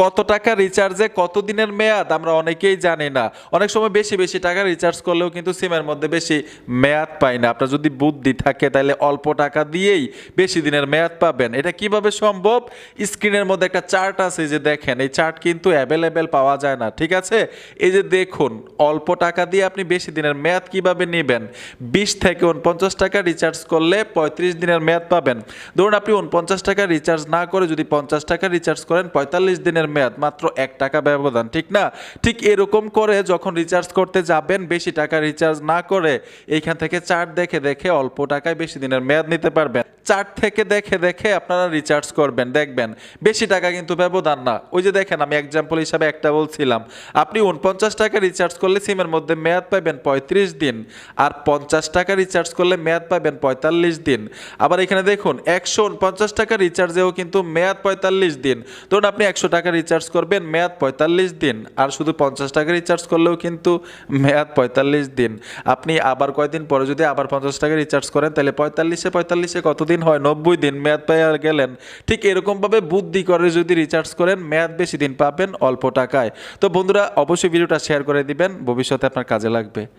কত টাকা রিচার্জে কত দিনের মেয়াদ আমরা অনেকেই জানি না। অনেক সময় বেশি বেশি টাকা রিচার্জ করলেও কিন্তু সিমের মধ্যে বেশি মেয়াদ পাই না। আপনার যদি বুদ্ধি থাকে, তাহলে অল্প টাকা দিয়েই বেশি দিনের মেয়াদ পাবেন। এটা কীভাবে সম্ভব? স্ক্রিনের মধ্যে একটা চার্ট আছে যে দেখেন। এই চার্ট কিন্তু অ্যাভেলেবেল পাওয়া যায় না, ঠিক আছে? এই যে দেখুন, অল্প টাকা দিয়ে আপনি বেশি দিনের মেয়াদ কীভাবে নেবেন? বিশ থেকে উনপঞ্চাশ টাকা রিচার্জ করলে পঁয়ত্রিশ দিনের মেয়াদ পাবেন। ধরুন আপনি উনপঞ্চাশ টাকা রিচার্জ না করে যদি পঞ্চাশ টাকা রিচার্জ করেন, পঁয়তাল্লিশ দিনের মেয়াদ, মাত্র এক টাকা ব্যবধান, ঠিক না? ঠিক এরকম করে যখন রিচার্জ করতে যাবেন, বেশি টাকা রিচার্জ না করে এইখান থেকে চার্ট দেখে দেখে অল্প টাকায় বেশি দিনের মেয়াদ নিতে পারবেন। চার্ট থেকে দেখে দেখে আপনারা রিচার্জ করবেন, দেখবেন। বেশি টাকা কিন্তু ব্যবধান না। ওই যে দেখেন, আমি এক্সাম্পল হিসাবে একটা বলছিলাম। আপনি উনপঞ্চাশ টাকা রিচার্জ করলে সিমের মধ্যে মেয়াদ পাবেন পঁয়ত্রিশ দিন, আর পঞ্চাশ টাকা রিচার্জ করলে মেয়াদ পাবেন পঁয়তাল্লিশ দিন। আবার এখানে দেখুন, একশো উনপঞ্চাশ টাকা রিচার্জেও কিন্তু মেয়াদ পঁয়তাল্লিশ দিন। ধরুন আপনি একশো টাকা রিচার্জ করবেন, মেয়াদ পঁয়তাল্লিশ দিন, আর শুধু পঞ্চাশ টাকা রিচার্জ করলেও কিন্তু মেয়াদ পঁয়তাল্লিশ দিন। আপনি আবার কয়দিন পরে যদি আবার পঞ্চাশ টাকা রিচার্জ করেন, তাহলে পঁয়তাল্লিশে পঁয়তাল্লিশে কতদিন? হয়? নব্বই দিন। মেয়াদ পাইয়া গেলেন। ঠিক এরকমভাবে বুদ্ধি করে যদি রিচার্জ করেন, মেয়াদ বেশি দিন পাবেন অল্প টাকায়। তো বন্ধুরা, অবশ্যই ভিডিওটা শেয়ার করে দিবেন। ভবিষ্যতে আপনার কাজে লাগবে।